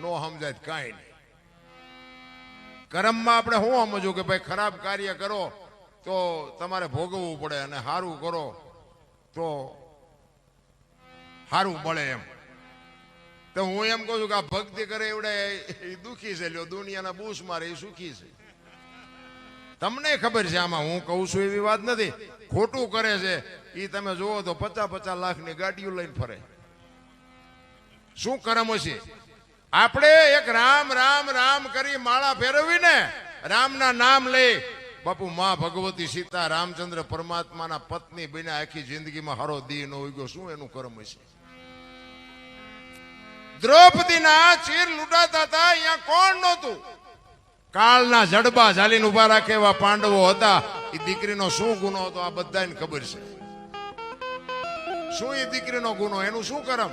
નો સમજાય કાંઈ નહીં. કર્મમાં આપણે શું સમજવું કે ભાઈ ખરાબ કાર્ય કરો, તો તમારે ભોગવવું પડે અને સારું કરો, તો સારું મળે એમ. તો હું એમ કહું છું કે આ ભક્તિ કરે એવડે, એ દુખી છે, લ્યો, દુનિયાના બૂસ મારે એ સુખી છે. તમને ખબર છે, આમાં હું કહું છું એવી વાત નથી. ખોટું કરે છે એ તમે જુઓ તો પચાસ પચાસ લાખની ગાડીઓ લઈને ફરે. શું કરમ છે આપણે એક રામ રામ રામ કરી માળા ફેરવીને રામના નામ લઈ બાપુ માં ભગવતી સીતા રામચંદ્ર પરમાત્માના પત્ની બન્યા. આખી જિંદગીમાં હરો દી નો ઉગ્યો. શું એનું કર્મ છે દ્રૌપદીના ચીર લૂંટાતા હતા, અહીંયા કોણ નહોતું? કાળના જડબા ઝાલીને ઊભા રાખે એવા પાંડવો હતા. એ દીકરીનો શું ગુનો હતો? આ બધાને ખબર છે. શું એ દીકરીનો ગુનો? એનું શું કરમ?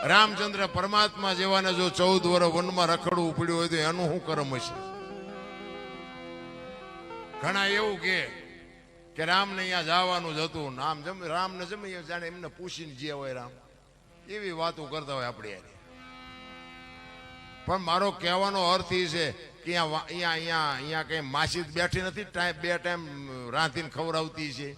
રામચંદ્ર પરમાત્મા જેવાને જો ચૌદ વર્ષ વનમાં રખડવું પડ્યું હોય તો એનું શું કર્મ હશે? ઘણા એવું કે કે રામને અહીંયા જવાનું જ હતું નામ જમ, રામને જમે જાણે એમને પૂછીને જે હોય રામ. એવી વાતો કરતા હોય આપણે યાર પણ મારો કહેવાનો અર્થ એ છે કે અહીંયા અહીંયા અહીંયા અહીંયા કંઈ માસી બેઠી નથી ટાઈમ બે ટાઈમ રાંધીને ખવડાવતી છે.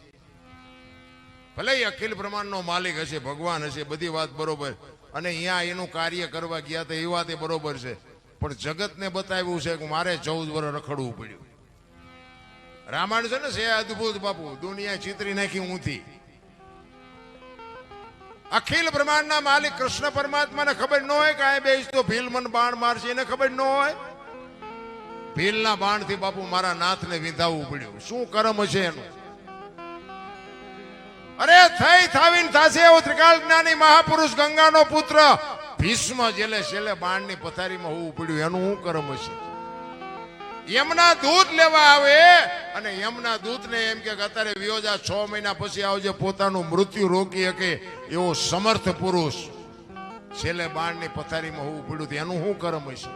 ભલે અખિલ પ્રમાણનો માલિક હશે, ભગવાન હશે, બધી વાત બરોબર. અને અહીંયા એનું કાર્ય કરવા ગયા તો એ વાત એ બરોબર છે. પણ જગતને બતાવ્યું છે કે મારે ચૌદ વર્ષ રખડવું પડ્યું. રામાયણ છે ને, છે અદભુત બાપુ દુનિયા ચિતરી નાખી ઊંથી અખિલ બ્રહ્માંડના માલિક કૃષ્ણ પરમાત્માને ખબર ન હોય કે આ બે તો ભીલ મન બાણ મારશે, એને ખબર ન હોય. ભીલના બાણથી બાપુ મારા નાથને વિંધાવવું પડ્યું. શું કર્મ છે એનું? અરે થઈ થાવીને થાશે એવો ત્રિકાલ જ્ઞાની મહાપુરુષ ગંગાનો પુત્ર. ભીષ્મ જેલે છેલ્લે બાણની પથારીમાં હોવું પડ્યું. એનું શું કર્મ છે યમના દૂધ લેવા આવે અને યમના દૂધને એમ કે અત્યારે વિયોજા છ મહિના પછી આવજે, પોતાનું મૃત્યુ રોકી શકે એવો સમર્થ પુરુષ છેલ્લે બાણની પથારીમાં હોવું પડ્યું એનું શું કર્મ હશે?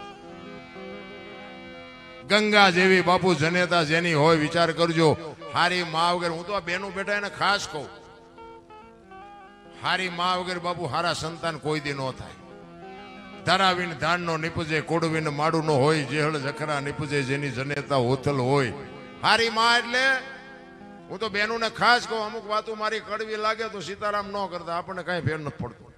ગંગા જેવી બાપુ જનેતા જેની હોય, વિચાર કરજો. હારી મા વગેરે હું તો આ બેનું બેટા એને ખાસ કહું. હારી મા વગર બાપુ હારા સંતાન કોઈ દી ન થાય. ધરાવીન ધાનનો નિપજે કોડવીને માડું નો હોય, જેહળ જખરા નિપજે, જેની જનેતા હોથલ હોય. હારી મા એટલે હું તો બહેનોને ખાસ કહું, અમુક વાતો મારી કડવી લાગે તો સીતારામ ન કરતા, આપણને કઈ ફેર નથી પડતો.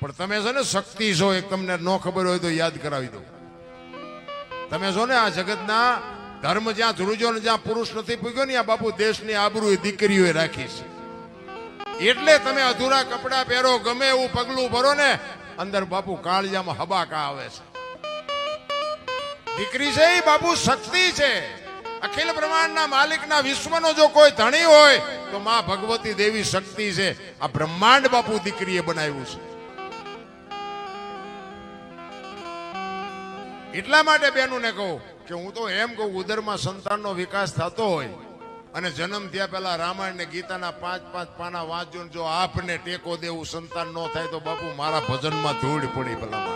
પણ તમે છો ને શક્તિ છો, એક તમને ન ખબર હોય તો યાદ કરાવી દઉં તમે છો ને આ જગતના ધર્મ જ્યાં ધ્રુજો ને જ્યાં પુરુષ નથી પૂગ્યો ને, આ બાપુ દેશની આબરૂ એ દીકરીઓએ રાખી છે. એટલે તમે અધૂરા કપડા પહેરો, ગમે એવું પગલું ભરો ને, અંદર બાપુ કાળજામાં હબાકા આવે છે. દીકરી છે એ બાપુ શક્તિ છે. અખિલ બ્રહ્માંડના માલિકના વિશ્વનો જો કોઈ ધણી હોય, તો માં ભગવતી દેવી શક્તિ છે. આ બ્રહ્માંડ બાપુ દીકરીએ બનાવ્યું છે. એટલા માટે બેનુને કહું કે હું તો એમ કહું, ઉદરમાં સંતાનનો વિકાસ થતો હોય અને જન્મ થયા પહેલા રામાયણ ને ગીતાના પાંચ પાંચ પાના વાંચજો જો આપને ટેકો દેવું સંતાન ન થાય તો બાપુ મારા ભજનમાં ધૂળ પડી પેલા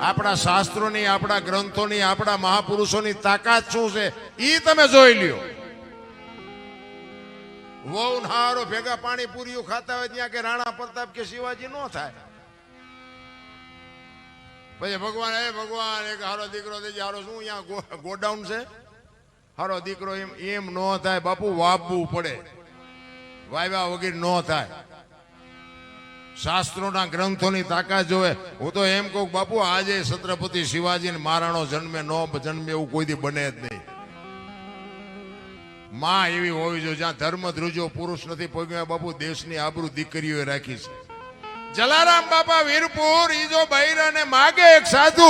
આપણા શાસ્ત્રોની, આપણા ગ્રંથોની, આપણા મહાપુરુષોની તાકાત શું છે? એ તમે જોઈ લ્યો. વહુ હારો ભેગા પાણી પૂરીઓ ખાતા હોય ત્યાં કે રાણા પ્રતાપ કે શિવાજી નો થાય. પછી ભગવાન, હે ભગવાન, એક હારો દીકરો દેજે હારો શું અહીંયા ગોડાઉન છે? હારો દીકરો એમ એમ ન થાય, બાપુ વાપવું પડે. વાવ્યા વગેરે ન થાય. શાસ્ત્રોના ગ્રંથોની તાકાત જોવે. હું તો એમ કહું બાપુ આજે છત્રપતિ શિવાજી મહારાણો જન્મે, ન જન્મે એવું કોઈ દી બને જ નહીં. માં એવી હોવી જોઈએ, જ્યાં ધર્મ ધ્રુજો પુરુષ નથી પગ્યા બાપુ દેશની આબરૂ દીકરીઓએ રાખી છે. જલારામ બાપા વીરપુર ઈ જો બૈરાને માગે એક સાધુ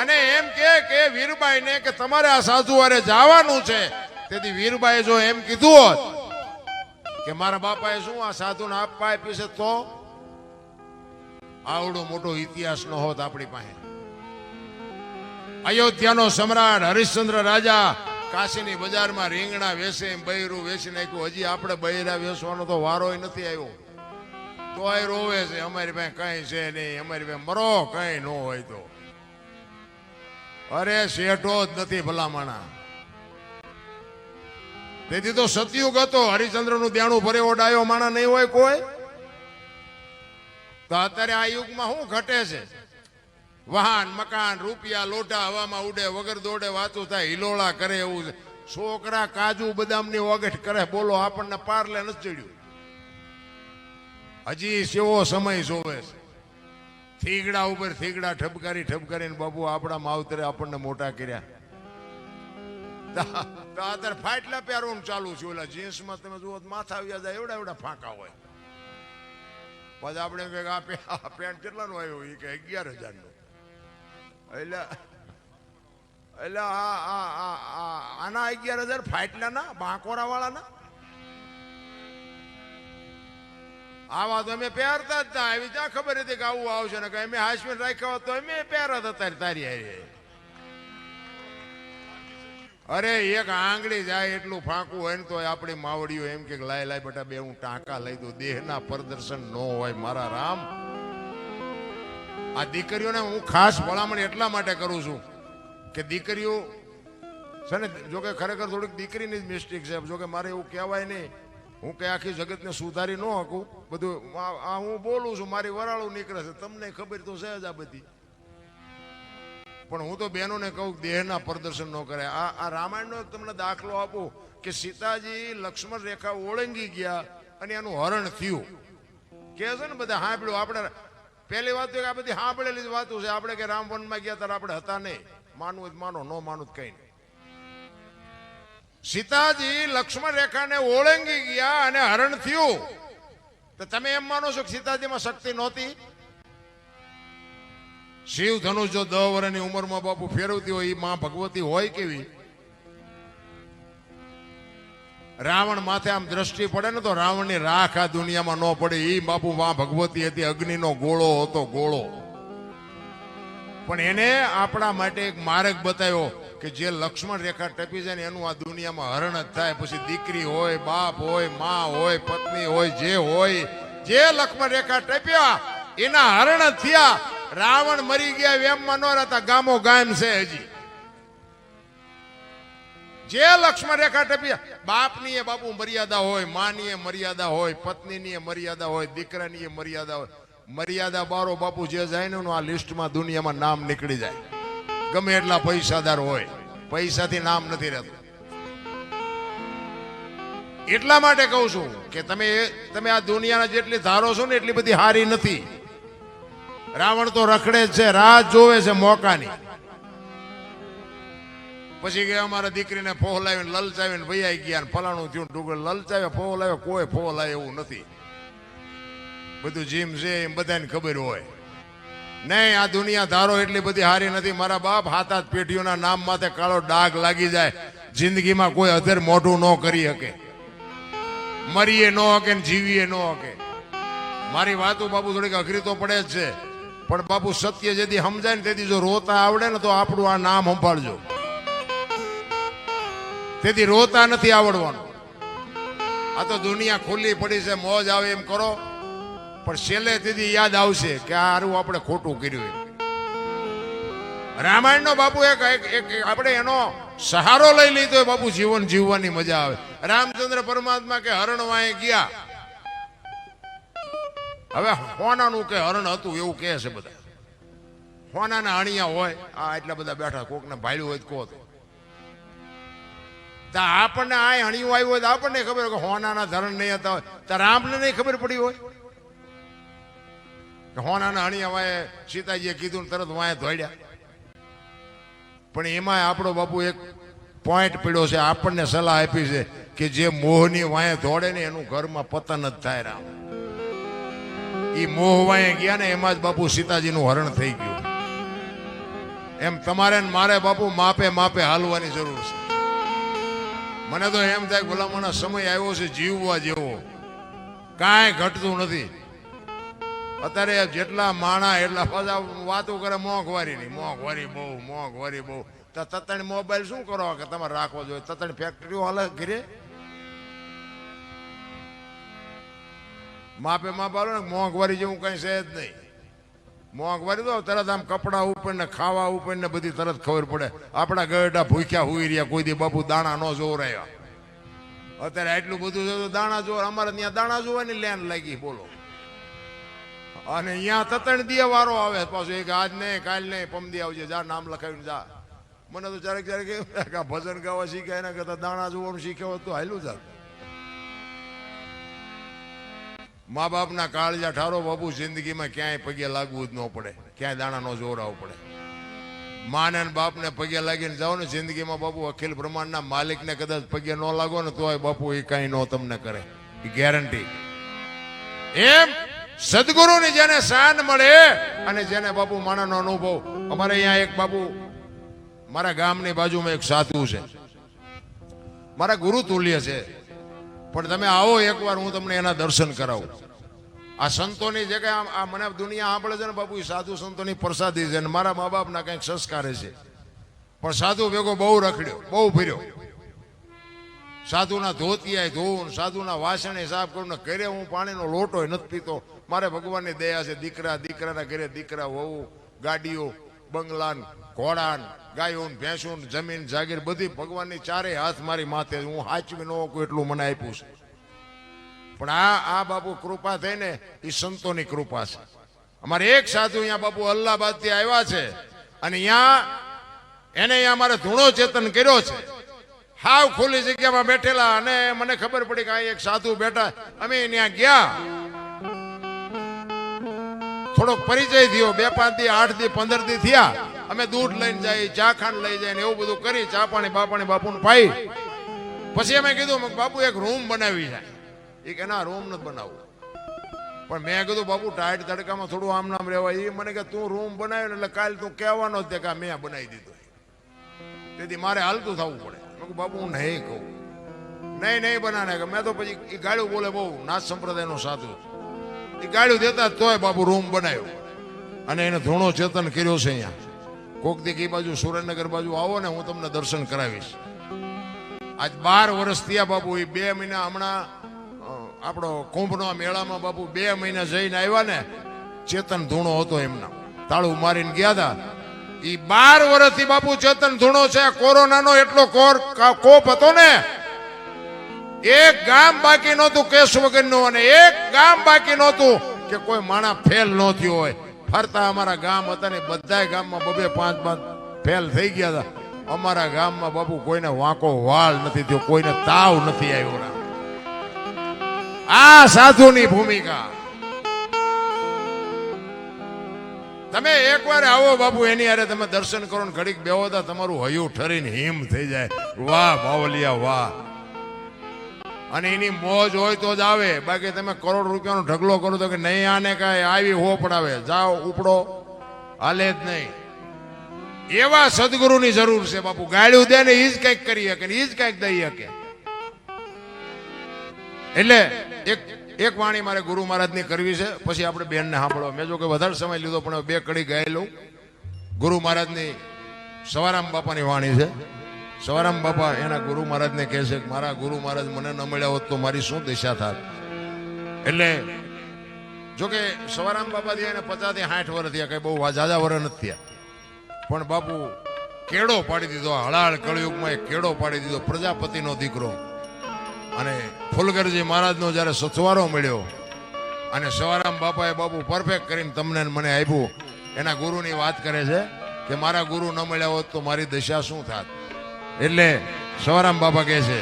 અને એમ કે કે વીરબાઈ ને કે તમારે આ સાધુ હારે જવાનું છે. તેથી વીરબાઈ જો એમ કીધું હોત કે મારા બાપાએ શું આ સાધુને આપવા આપી છે, તો આવડો મોટો ઇતિહાસ ન હોત આપણી પાસે. અયોધ્યાનો સમ્રાટ હરિશ્ચંદ્ર રાજા કાશીની બજારમાં રીંગણા વેસે બૈરું વેચી નાખ્યું. હજી આપણે બૈરા વેચવાનો તો વારો નથી આવ્યો. તોય રોવે છે, અમારી પાસે કઈ છે નહીં, અમારી પાસે મરો કઈ ન હોય તો. અરે શેઠો જ નથી ભલામણા. તેથી તો સતયુગ હતો હરિચંદ્રનું દેણું ભરે ડાયો માણા નહીં હોય કોઈ? તો અત્યારે આ યુગમાં શું ઘટે છે? વાહન, મકાન, રૂપિયા લોટા હવામાં ઉડે, વગર દોડે, વાતું થાય, હિલોળા કરે એવું છે. છોકરા કાજુ બદામની ઓગઠ કરે, બોલો, આપણને પારલે નથી ચડ્યું. હજી સેવો સમય જોવે છે. થીગડા ઉપર થીગડા ઠપકારી ઠપકારીને બાપુ આપણા માવતરે આપણને મોટા કર્યા. અત્યારે ફાટલા પહેરવાનું ચાલુ છે ઓલા જીન્સમાં તમે જુઓ માથા આવ્યા જાય, એવડા એવડા ફાંકા હોય. પછી આપણે કંઈક આ પેન્ટ કેટલાનું આવ્યું એ કે અગિયાર હજારનું. એટલે એટલે આના અગિયાર હજાર ફાટલાના બાંકોરા આવા તો અમે પહેરતા જ હતા એવી ત્યાં ખબર હતી કે આવું આવશે ને કે અમે હાશમીન રાખ્યા તો અમે પહેરત હતા તારી હારે. અરે, એક આંગળી જાય એટલું ફાંકું હોય ને તો આપણી માવડીઓ એમ કે લાય લાય બેટા, બે હું ટાંકા લઈ દઉં. દેહના પ્રદર્શન ન હોય મારા રામ. આ દીકરીઓને હું ખાસ ભલામણ એટલા માટે કરું છું કે દીકરીઓ, છે ને, જોકે ખરેખર થોડીક દીકરીની જ મિસ્ટેક છે. જોકે મારે એવું કહેવાય નહીં હું કે આખી જગતને સુધારી ન શકું. બધું આ હું બોલું છું, મારી વરાળું નીકળે છે. તમને ખબર તો છે જ આ બધી. પણ હું તો બહેનોને કહું દેહના પ્રદર્શન ન કરે. આ આ રામાયણનો તમને દાખલો આપો કે સીતાજી લક્ષ્મણ રેખા ઓળંગી ગયા અને એનું હરણ થયું. કે છે ને બધા સાંભળ્યું આપણે પહેલી વાત તો આ બધી સાંભળેલી જ વાતો છે. આપણે કે રામ વનમાં ગયા ત્યારે આપણે હતા નહીં. માનવું જ માનો, ન માનવું જ કંઈ નહીં. સીતાજી લક્ષ્મણ રેખાને ઓળંગી ગયા અને હરણ થયું. તો તમે એમ માનો છો કે સીતાજીમાં શક્તિ નહોતી? શિવ ધનુષ જો દહ વર્ષની ઉંમરમાં બાપુ ફેરવતી હોય એ માં ભગવતી હોય કેવી? રાવણ માથે આમ દ્રષ્ટિ પડે ને તો રાવણની રાખ આ દુનિયામાં ન પડે. એ બાપુ માં ભગવતી હતી, અગ્નિનો ગોળો હતો, ગોળો. પણ એને આપણા માટે એક માર્ગ બતાવ્યો. કે જે લક્ષ્મણ રેખા ટપી જાય ને એનું આ દુનિયામાં હરણ જ થાય. પછી દીકરી હોય, બાપ હોય, મા હોય, પત્ની હોય, જે હોય, જે લક્ષ્મણ રેખા ટપ્યા, એના હરણ થયા. રાવણ મરી ગયા એમમાં ન ગામો ગામ છે હજી. જે લક્ષ્મણ રેખા ટપ્યા, બાપની એ બાપુ મર્યાદા હોય, માની એ મર્યાદા હોય, પત્નીની એ મર્યાદા હોય, દીકરાની એ મર્યાદા હોય. મર્યાદા બારો બાપુ જે જાય ને આ લિસ્ટમાં દુનિયામાં નામ નીકળી જાય. ગમે એટલા પૈસાદાર હોય, પૈસાથી નામ નથી રહેતું. એટલા માટે કહું છું કે તમે તમે આ દુનિયાના જેટલી ધારો છો ને એટલી બધી હારી નથી. રાવણ તો રખડે છે, રાહ જોવે છે મોકાની. પછી ગયા અમારા દીકરીને ફોહલાવીને, લલચાવીને ભૈયા ગયા ફલાણું થયું ને લલચાવે, ફોહલાવે, કોઈ ફોહલાય એવું નથી. બધું જીમ છે એમ બધાને ખબર હોય. નહીં, આ દુનિયા ધારો એટલી બધી હારી નથી. મારા બાપ હાથ હાથ પેઢીઓના નામ માથે કાળો ડાઘ લાગી જાય. જિંદગીમાં કોઈ અધર મોઢું ન કરી શકે. મરીએ ન હકે ને જીવીએ ન હકે. મારી વાતો બાપુ થોડીક અઘરી તો પડે જ છે. પણ બાપુ સત્ય જેથી સમજાય ને તેથી જો રોતા આવડે ને તો આપણું આ નામ સંભાળજો. તેથી રોતા નથી આવડવાનું. આ તો દુનિયા ખુલ્લી પડી છે, મોજ આવે એમ કરો. પણ છેલ્લે તેથી યાદ આવશે કે આ હારું આપણે ખોટું કર્યું. રામાયણનો બાપુ એક એક આપણે એનો સહારો લઈ લીધો બાપુ જીવન જીવવાની મજા આવે. રામચંદ્ર પરમાત્મા કે હરણ વાય ગયા. હવે હોનાનું કે હરણ હતું એવું કહે છે બધા. હોનાના અણિયા હોય, આ એટલા બધા બેઠા, કોકને ભાડ્યું હોય કહો તો. આપણને આ હણિયું આવ્યું હોય તો આપણને ખબર કે હોનાના ધરણ નહીં હતા હોય. તો રામને નહીં ખબર પડી હોય. કે હોનાના હણી વાય સીતાજીએ કીધું તરત વાંય ધોડ્યા પણ એમાં આપણો બાપુ એક પોઈન્ટ પીડ્યો છે, આપણને સલાહ આપી છે કે જે મોહની વાંય ધોડે ને એનું ઘરમાં પતન જ થાય રામ. એ મોહ વાંય ગયા ને એમાં જ બાપુ સીતાજીનું હરણ થઈ ગયું. એમ તમારે મારે બાપુ માપે માપે હાલવાની જરૂર છે. મને તો એમ થાય ગુલામોના સમય આવ્યો છે, જીવવા જેવો. કાંઈ ઘટતું નથી. અત્યારે જેટલા માણા એટલા પાછા વાતો કરે, મોંઘવારીની, મોંઘવારી બહુ મોંઘવારી બહુ. તો મોબાઈલ શું કરો કે તમારે રાખવો જોઈએ? તતણ ફેક્ટરીઓ હાલે ઘરે? માપે માપ આલો ને મોંઘવારી જેવું કઈ છે જ નહીં. મોંઘવારી તો તરત આમ કપડા ઉપર ને ખાવા ઉપર ને બધી તરત ખબર પડે. આપણા ગરડા ભૂખ્યા હોઈ રહ્યા, કોઈ દી બાપુ દાણા ન જોવરાયા અત્યારે આટલું બધું દાણા જોવા, અમારે ત્યાં દાણા જોવાની લેન લાગી, બોલો. અને અહીંયા તતણ દિયે વારો આવે. પાછો એક આજ નહીં કાલ નહીં પમદી આવજે. જા, નામ લખાવીને જા. મને તો ચારેક ચારેક એવું ભજન ગાવા શીખ્યા એના કરતા દાણા જોવાનું શીખ્યો હોત તો હાલું જાત. મા બાપના કાળજા ઠારો બાપુ જિંદગીમાં ક્યાંય પગે લાગવું જ ન પડે. ક્યાંય દાણા નો જોરાવું પડે. માને બાપને પગે લાગીને જાઓ ને જિંદગીમાં બાપુ અખિલ બ્રહ્માંડના માલિકને કદાચ પગે ન લાગો ને તોય બાપુ એ કાંઈ ન તમને કરે. એ ગેરંટી એમ? સદગુરુની જેને શાન મળે અને જેને બાપુ માણાનો અનુભવ. અમારે અહીંયા એક બાપુ મારા ગામની બાજુમાં એક સાધુ છે. મારા ગુરુ તુલ્ય છે. પણ તમે આવો એકવાર, હું તમને એના દર્શન કરાવું. આ સંતોની જે આમ- આ મને દુનિયા સાંભળે છે ને બાપુ, એ સાધુ સંતોની પ્રસાદી છે ને મારા મા બાપના કંઈક સંસ્કારે છે. પણ સાધુ ભેગો બહુ રખડ્યો, બહુ ફર્યો સાધુના ધોતિયા ધોવું સાધુના વાસણે સાફ કરું ઘરે હું પાણીનો લોટો નથી પીતો. મારે ભગવાનની દયા છે, દીકરા, દીકરાના ઘરે દીકરા વહુ, ગાડીઓ બંગલાન ઘોડાન ગાયોન ને જમીન, જાગીર, બધી ભગવાનની ચારે હાથ મારી માથે હું હાચવી ન એટલું મને આપ્યું છે. પણ આ આ બાપુ કૃપા થઈને એ સંતોની કૃપા છે. અમારે એક સાધુ અહીંયા બાપુ અલ્હાબાદથી આવ્યા છે અને અહીંયા, એને અહીંયા અમારે ધૂણો ચેતન કર્યો છે. હાવ ખુલ્લી જગ્યામાં બેઠેલા અને મને ખબર પડી કે આ એક સાધુ બેઠા. અમે ત્યાં ગયા. થોડોક પરિચય થયો. બે, પાંચથી આઠથી પંદરથી થયા. અમે દૂધ લઈને જાય, ચા ખાંડ લઈ જાય ને એવું બધું કરી, ચા પાણી બાપાણી બાપુને પાઈ. પછી અમે કીધું, "મગ બાપુ એક રૂમ બનાવી જાય એ કે, ના રૂમ નથી બનાવવું. પણ મેં કીધું, બાપુ, ટાઈટ તડકામાં થોડું આમ નામ રહેવાય. એ મને કે, તું રૂમ બનાવ્યો એટલે કાલ તું કહેવાનો જ તે કે મેં બનાવી દીધો તેથી મારે હાલતું થવું પડે. મેં બાબુ, હું નહીં કહું. નહીં નહીં, બનાને કે મેં તો પછી એ ગાળું બોલે બહુ નાથ સંપ્રદાયનો સાધુ એ ગાળું દેતા તોય બાબુ રૂમ બનાવ્યો અને એને ધૂણો ચેતન કર્યો છે અહીંયા. કોક દીક એ બાજુ સુરેન્દ્રનગર બાજુ આવો ને હું તમને દર્શન કરાવીશ. આજ બાર વર્ષ થયા બાબુ એ બે મહિના હમણાં આપણો કુંભનો મેળામાં બાપુ બે મહિના જઈને આવ્યા ને, ચેતન ધૂણો હતો એમના. તાળું મારીને ગયા હતા એ બાર વર્ષથી બાપુ ચેતન ધૂણો છે કોરોનાનો એટલો કોર કોપ હતો ને, એક ગામ બાકી નહોતું કેસ વગરનું અને એક ગામ બાકી નહોતું કે કોઈ માણા ફેલ ન થયો હોય. ફરતા અમારા ગામ હતા ને, બધાય ગામમાં બબે પાંચ પાંચ ફેલ થઈ ગયા હતા. અમારા ગામમાં બાપુ કોઈને વાંકો વાળ નથી થયો, કોઈને તાવ નથી આવ્યો. આ સાધુની ભૂમિકા. તમે એકવાર આવો બાપુ, એની હારે તમે દર્શન કરો ને ઘડીક બેહો તા તમારું હયું ઠરીને હિમ થઈ જાય. વાહ, બાવલિયા, વાહ. અને એની મોજ હોય તો જ આવે. બાકી તમે કરોડ રૂપિયાનો ઢગલો કરો તો કે નહીં, આને કાંઈ આવી હો પડાવે. જાઓ, ઉપડો. હાલે જ નહીં. એવા સદગુરુની જરૂર છે બાપુ. ગાળ્યું દે ને એ જ કંઈક કરી શકે ને એ જ કંઈક દઈ શકે. એટલે એક એક વાણી મારે ગુરુ મહારાજની કરવી છે, પછી આપણે બેનને સાંભળવા. મેં જો કે વધારે સમય લીધો, પણ બે કડી ગાઈ લઉં ગુરુ મહારાજની સવારામ બાપાની વાણી છે. સવારામ બાપા એના ગુરુ મહારાજને કહે છે કે, મારા ગુરુ મહારાજ મને ન મળ્યા હોત તો મારી શું દિશા થાત? એટલે જો કે સવારામ બાપા થયા એને પચાસથી સાઠ વર્ષ થયા, કઈ બહુ જાજા વર્ષ નથી થયા. પણ બાપુ કેળો પાડી દીધો હળાળ કળયુગમાં એ કેળો પાડી દીધો, પ્રજાપતિનો દીકરો. અને ફુલગરજી મહારાજનો જ્યારે સથવારો મળ્યો અને સવારામ બાપાએ બાપુ પરફેક્ટ કરીને તમને મને આપ્યું, એના ગુરુની વાત કરે છે કે મારા ગુરુ ન મળ્યા હોત તો મારી દશા શું થાત? એટલે સવારામ બાપા કહે છે,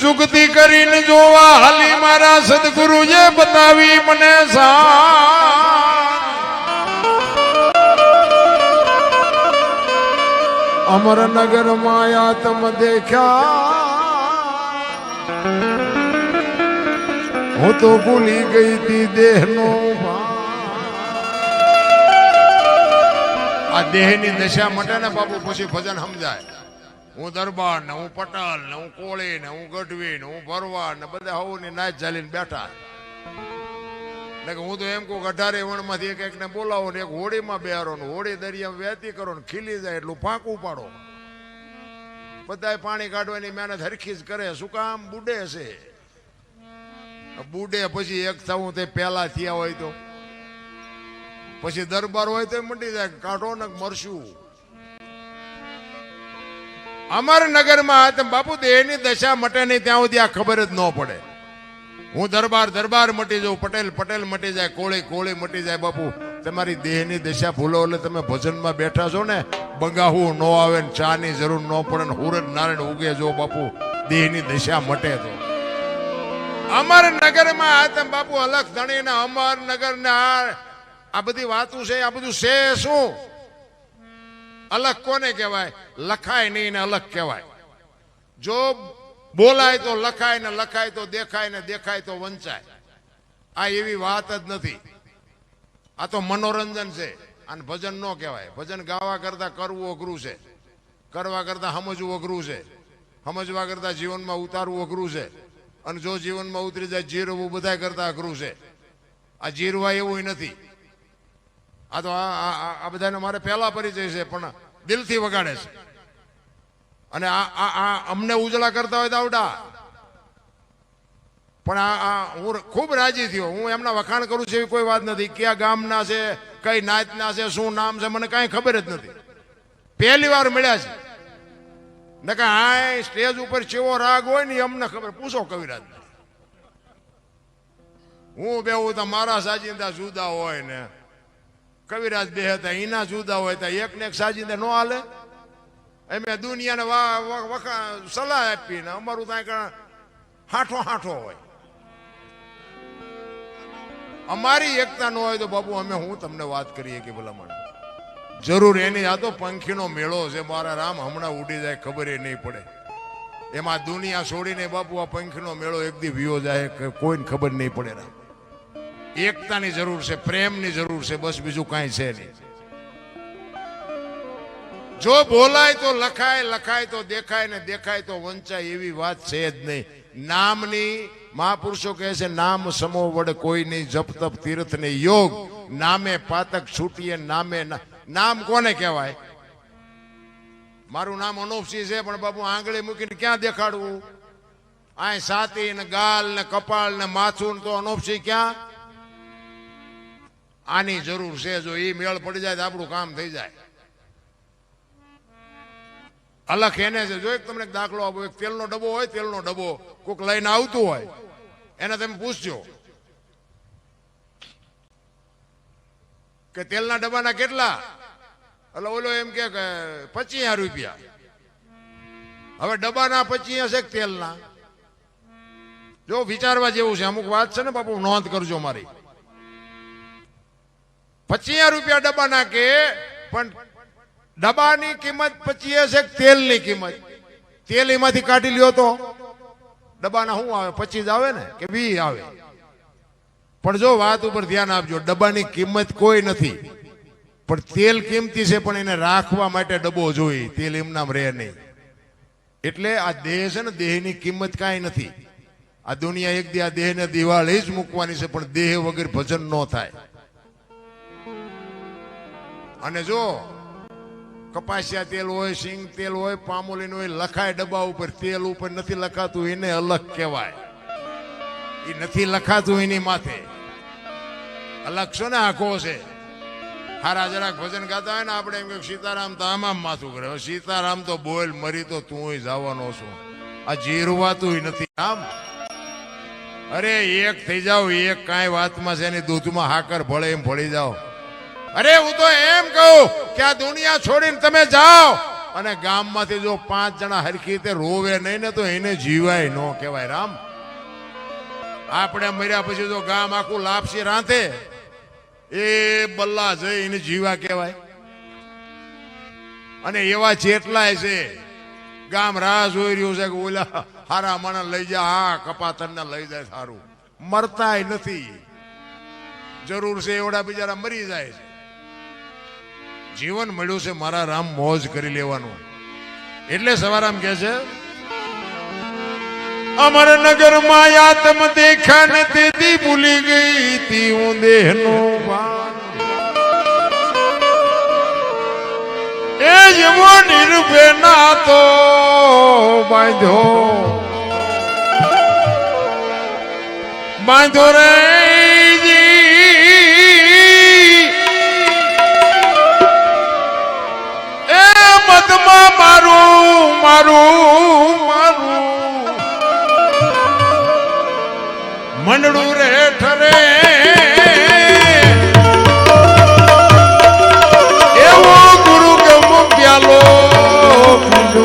જુગતી કરીને જોવા હાલી મારા સદગુરુએ બતાવી મને સા અમરનગર માયા તમ દેખ્યા હું તો ભૂલી ગઈ તી દેહનો આ દેહની દશા મટે ને બાપુ પછી ભજન સમજાય હું દરબાર ને હું પટાલ ને હું કોળી ને હું ગઢવી ને હું ભરવા ને બધા હવની નાચ ચાલીને બેઠા એટલે કે હું તો એમ કહું અઢારે વણમાંથી એક એકને બોલાવો ને એક હોળીમાં બેહારો ને હોળી દરિયામાં વહેતી કરો ને ખીલી જાય એટલું ફાંકું પાડો બધાય પાણી કાઢવાની મહેનત હરખી જ કરે. શું કામ? બુડે છે. બુડે પછી એક થવું તે પહેલા થયા હોય તો. પછી દરબાર હોય તો મંડી જાય કાઢો ને મરશું. અમરનગરમાં નગરમાં બાપુ દેહની દશા મટે નહીં ત્યાં સુધી આ ખબર જ ન પડે. હું દરબાર દરબાર મટી જાઉં, પટેલ પટેલ મટી જાય, કોળી કોળી મટી જાય, બાપુ. તમારી દેહની દશા ભૂલો એટલે તમે ભજનમાં બેઠા છો ને, બંગાહું ન આવે ને ચાની જરૂર ન પડે ને હુરજ નારાયણ ઉગે જો, બાપુ. દેહની દશા મટે તો. અમર નગરમાં આ તમે બાપુ અલગ ધણીને અમર નગર ને આ આ બધી વાતું છે, આ બધું છે શું? અલગ કોને કહેવાય? લખાય નહીં ને અલગ કહેવાય. જો બોલાય તો લખાય ને લખાય તો દેખાય ને દેખાય તો વંચાય. આ એવી વાત જ નથી. આ તો મનોરંજન છે. અને ભજન ન કહેવાય. ભજન ગાવા કરતા કરવું અઘરું છે. કરવા કરતા સમજવું અઘરું છે. સમજવા કરતા જીવનમાં ઉતારવું અઘરું છે. અને જો જીવનમાં ઉતરી જાય જીરવું બધા કરતા અઘરું છે. આ જીરવા એવું નથી. આ તો આ બધાને મારે પહેલા પરિચય છે, પણ દિલથી વગાડે છે. અને આ આ અમને ઉજળા કરતા હોય દાવડા પણ આ હું ખૂબ રાજી થયો. હું એમના વખાણ કરું છું એવી કોઈ વાત નથી કયા ગામના છે, કઈ નાતના છે, શું નામ છે, મને કાંઈ ખબર જ નથી. પહેલી વાર મળ્યા છે. ને કે હા સ્ટેજ ઉપર ચેવો રાગ હોય ને અમને ખબર. પૂછો કવિરાજ હું બેવું તો મારા સાજિંદા જુદા હોય ને. કવિરાજ બે હતા એના જુદા હોય તો એક ને એક સાજિંદા ન હાલે. અમે દુનિયાને સલાહ આપીને અમારું ત્યાં હાઠો હાઠો હોય. અમારી એકતા ન હોય તો બાબુ અમે હું તમને વાત કરીએ કે ભલામણ? જરૂર એની આ તો પંખીનો મેળો છે, મારા રામ હમણાં ઉડી જાય, ખબર એ નહીં પડે. એમાં દુનિયા છોડીને બાપુ આ પંખીનો મેળો એક દી વિયો જાય કોઈને ખબર નહીં પડે રામ. એકતાની જરૂર છે, પ્રેમની જરૂર છે, બસ બીજું કાંઈ છે નહીં. જો બોલાય તો લખાય લખાય તો દેખાય ને દેખાય તો વંચાય એવી વાત છે જ નહીં. નામની મહાપુરુષો કહે છે, નામ સમો વડ કોઈ નહીં જપ તપ તીર્થ ને યોગ. નામે પાતક છૂટીએ, નામે નામ કોને કહેવાય? મારું નામ અનોપસિંહ છે, પણ બાપુ આંગળી મૂકીને ક્યાં દેખાડવું? આ સાતી ને ગાલ ને કપાળ ને માથું તો અનોપસિંહ ક્યાં? આની જરૂર છે, જો એ મેળ પડી જાય તો આપણું કામ થઈ જાય. અલગ એને છે, જો તમને દાખલો આપો, એક તેલનો ડબ્બો હોય, તેલનો ડબ્બો કોક લઈને આવતું હોય, એને તમે પૂછજો કે તેલના ડબ્બાના કેટલા? એટલે ઓલો એમ કે પચીસ રૂપિયા. હવે ડબ્બાના પચીસ છે તેલના? જો વિચારવા જેવું છે, અમુક વાત છે ને બાપુ, નોંધ કરજો મારી. પચીસ રૂપિયા ડબ્બાના કે, પણ ડબ્બાની કિંમત પચીએ છે તેલની કિંમત. તેલ એમાંથી કાઢી લ્યો તો. ડબ્બાના શું આવે? પચીસ આવે ને? કે વી આવે? પણ જો વાત ઉપર ધ્યાન આપજો, ડબ્બાની કિંમત કોઈ નથી. પણ તેલ કિંમતી છે, પણ એને રાખવા માટે ડબ્બો જોઈએ. તેલ એમનામ રહે નહીં. એટલે આ દેહ છે ને, દેહની કિંમત કાંઈ નથી. આ દુનિયા એક દી દેહને દિવાળી જ મૂકવાની છે, પણ દેહ વગર ભજન ન થાય. અને જો કપાસિયા તેલ હોય સિંગ તેલ હોય, પામોલીન હોય, લખાય ડબ્બા ઉપર, તેલ ઉપર નથી લખાતું, એને અલગ કહેવાય. એ નથી લખાતું એની માથે. અલગ છો ને આખો છે. હારા જરાક ભજન ગાતા હોય ને આપણે એમ કે સીતારામ તો આમાં માથું કરે. સીતારામ તો બોલ, મરી તો તું જવાનો છું. આ જીરવાતું નથી, આમ. અરે એક થઈ જાવ એક કાંઈ વાતમાં છે એની દૂધમાં હાકર ભળે એમ ભળી જાઓ. અરે હું તો એમ કહું કે આ દુનિયા છોડીને તમે જાઓ. અને ગામમાંથી જો પાંચ જણા હરખી રીતે રોવે નહીં ને તો એને જીવાય ન કહેવાય, રામ. આપણે મર્યા પછી જો ગામ આખું લાપસી રાંધે, એ બલ્લા છે એને જીવા કહેવાય. અને એવા જેટલાય છે, ગામ રાહ જોઈ રહ્યું છે કે ઓલા હારા માણસ લઈ જા હા કપાતરને લઈ જાય સારું. મરતાય નથી. જરૂર છે એવડા બિચારા મરી જાય છે. જીવન મળ્યું છે, મારા રામ મોજ કરી લેવાનું. એટલે સવારામ કે છે, અમર નગરમાં આત્મ દેખા ને તેથી ભૂલી ગઈ તી હું દેહ નો એ જેવો નિરૂપે ના તો બાંધ્યો બાંધો રે મારું મારું મારું. મંડળું રે ઠરે. એવો ગુરુ ગમ પ્યાલો પીજો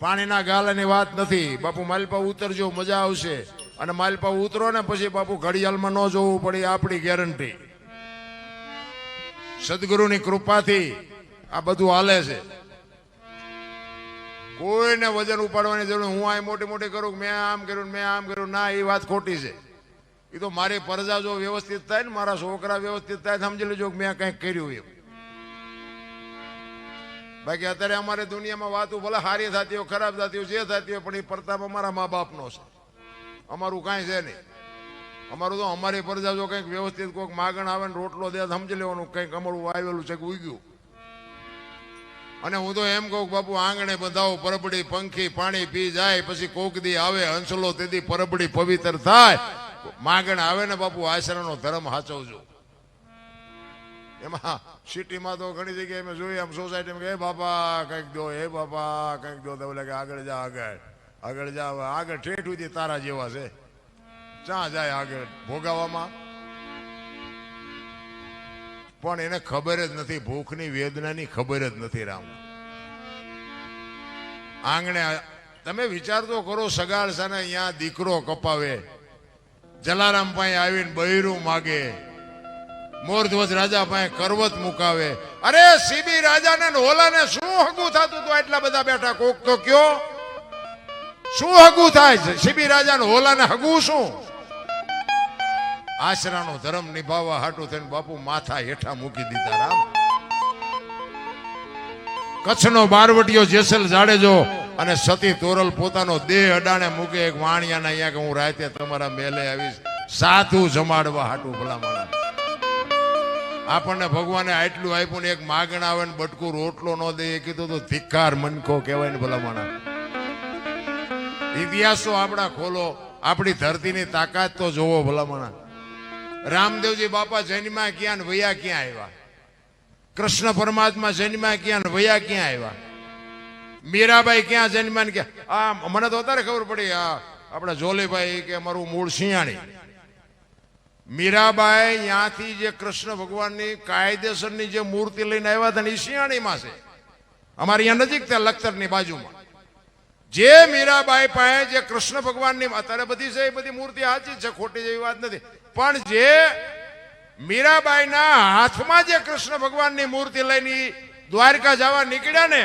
પાણીના ગાલાની વાત નથી. બાપુ માલપા ઉતરજો, મજા આવશે. અને માલપા ઉતરો ને પછી બાપુ ઘડિયાળમાં ન જોવું પડે આપણી ગેરંટી સદગુરુની કૃપાથી આ બધું હાલે છે. કોઈને વજન ઉપાડવાની જરૂર. હું આ મોટી મોટી કરું મેં આમ કર્યું મેં આમ કર્યું ના એ વાત ખોટી છે. એ તો મારી પરજા જો વ્યવસ્થિત થાય ને, મારા છોકરા વ્યવસ્થિત થાય સમજી લેજો મેં કંઈક કર્યું એમ. બાકી અત્યારે અમારે દુનિયામાં વાતો ભલે સારી થતી હોય ખરાબ થતી હોય જે થતી હોય પણ એ પ્રતાપ અમારા મા બાપનો છે. અમારું કાંઈ છે નહીં. અમારું તો અમારી પરજા જો કંઈક વ્યવસ્થિત કોઈક માગણ આવે ને રોટલો દે સમજી લેવાનું કંઈક અમારું વાવેલું છે કે ઉગ્યું. અને હું તો એમ કહું બાપુ, આંગણે બંધાવો, પરબડી, પંખી, પાણી પી જાય, પછી કોક દી આવે, હંસલો તેથી પરબડી પવિત્ર થાય. માગણ આવે ને બાપુ, આશરાનો ધર્મ હાચવજો. એમાં સિટીમાં તો ઘણી જગ્યાએ મેં જોઈએ આમ સોસાયટીમાં કે, "એ બાપા, કંઈક દો, એ બાપા, કંઈક દો. તો કે, આગળ જા, આગળ. આગળ જા આગળ ઠેઠ સુધી તારા જેવા છે. ચા જાય આગળ. ભોગાવામાં. પણ એને ખબર જ નથી, ભૂખની વેદનાની ખબર જ નથી રામ. આંગણે તમે વિચાર તો કરો, સગાળ સાને અહીંયા દીકરો કપાવે. જલારામ પાસે આવીને બૈરું માગે. મોરધ્વજ રાજા પાસે કરવત મુકાવે. અરે સીબી રાજાને ઓલાને શું હગું થતું તો એટલા બધા બેઠા? કોક તો કયો, શું હગું થાય છે? સીબી રાજાને ઓલાને હગું શું? આશરાનો ધર્મ નિભાવવા હાટું થઈને બાપુ માથા હેઠા મૂકી દીધા, રામ. કચ્છનો બારવટીયો જેસલ જાડેજો અને સતી તોરલ પોતાનો દેહ અડાણે મૂકે એક વાણિયાના અહીંયા કે હું રાતે તમારા મેલે આવીશ. સાધુ જમાડવા હાટું ભલામણા આપણને ભગવાને આટલું આપ્યું ને એક માગણ આવે ને બટકું રોટલો ન દે, એ કીધું તો ધિક્કાર મનખો કહેવાય ને ભલામણા. ઇતિહાસ તો આપણા ખોલો, આપણી ધરતીની તાકાત તો જોવો ભલામણા. રામદેવજી બાપા જન્મા ક્યાં ને વયા ક્યાં આવ્યા? કૃષ્ણ પરમાત્મા જન્મા ક્યાં ને વયા ક્યાં આવ્યા? મીરાબાઈ ક્યાં જૈનમાં ક્યાં? આ, મને તો અત્યારે ખબર પડી, આ, આપણા જોલીભાઈ કે અમારું મૂળ સિંહાણી મીરાબાઈ ત્યાંથી જે કૃષ્ણ ભગવાનની કાયદેસરની જે મૂર્તિ લઈને આવ્યા હતા ને સિંહાણીમાં છે. અમારી અહીંયા નજીક ત્યાં લખતરની બાજુમાં. જે મીરાબાઈ પાસે જે કૃષ્ણ ભગવાનની, અત્યારે બધી છે, એ બધી મૂર્તિ સાચી છે, ખોટી જેવી વાત નથી. પણ જે મીરાબાઈના હાથમાં જે કૃષ્ણ ભગવાનની મૂર્તિ લઈને દ્વારકા જવા નીકળ્યા ને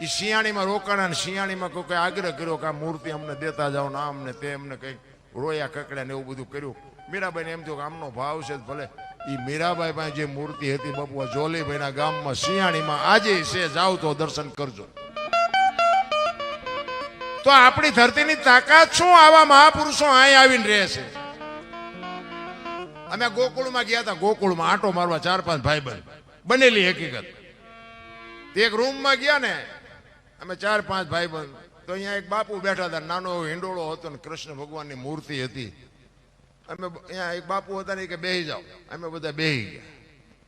એ શિયાળીમાં રોકાણા ને શિયાળીમાં કોઈ કઈ આગ્રહ કર્યો કે આ મૂર્તિ અમને દેતા જાઓ ને આમને તે અમને કંઈક રોયા કકડ્યા ને એવું બધું કર્યું. મીરાબાઈને એમ થયું કે આમનો ભાવ છે ભલે. એ મીરાબાઈ પાસે જે મૂર્તિ હતી બાપુ જોલીભાઈના ગામમાં શિયાળીમાં, આજે છે, જાઓ તો દર્શન કરજો. તો આપણી ધરતીની તાકાત શું? આવા મહાપુરુષો અહીં આવીને રહે છે. અમે ગોકુળમાં ગયા હતા, ગોકુળમાં આંટો મારવા ચાર પાંચ ભાઈ બંધ બનેલી હકીકત. એક રૂમમાં ગયા ને, અમે ચાર પાંચ ભાઈ બંધ તો અહીંયા એક બાપુ બેઠા હતા, નાનો હિંડોળો હતો ને કૃષ્ણ ભગવાનની મૂર્તિ હતી. અમે અહીંયા એક બાપુ હતા ને કે બેહી જાઓ. અમે બધા બેહી ગયા.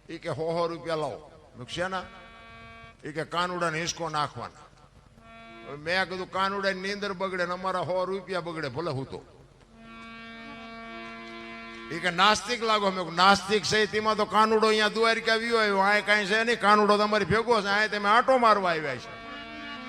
એ કે હો હો રૂપિયા લાવો. મેં કીધું, શેના? એ કે કાનુડાને હિસકો નાખવાના. મેં કીધું કાનુડા નીંદર બગડે ને અમારા હો રૂપિયા બગડે ભલે હું તો. એ કે નાસ્તિક લાગો. અમે નાસ્તિક છે તેમાં તો કાનુડો અહીંયા દ્વારકા આવ્યો આવ્યો. આ કાંઈ છે નહીં. કાનુડો તમારી ભેગો છે. આ તમે આંટો મારવા આવ્યા છે.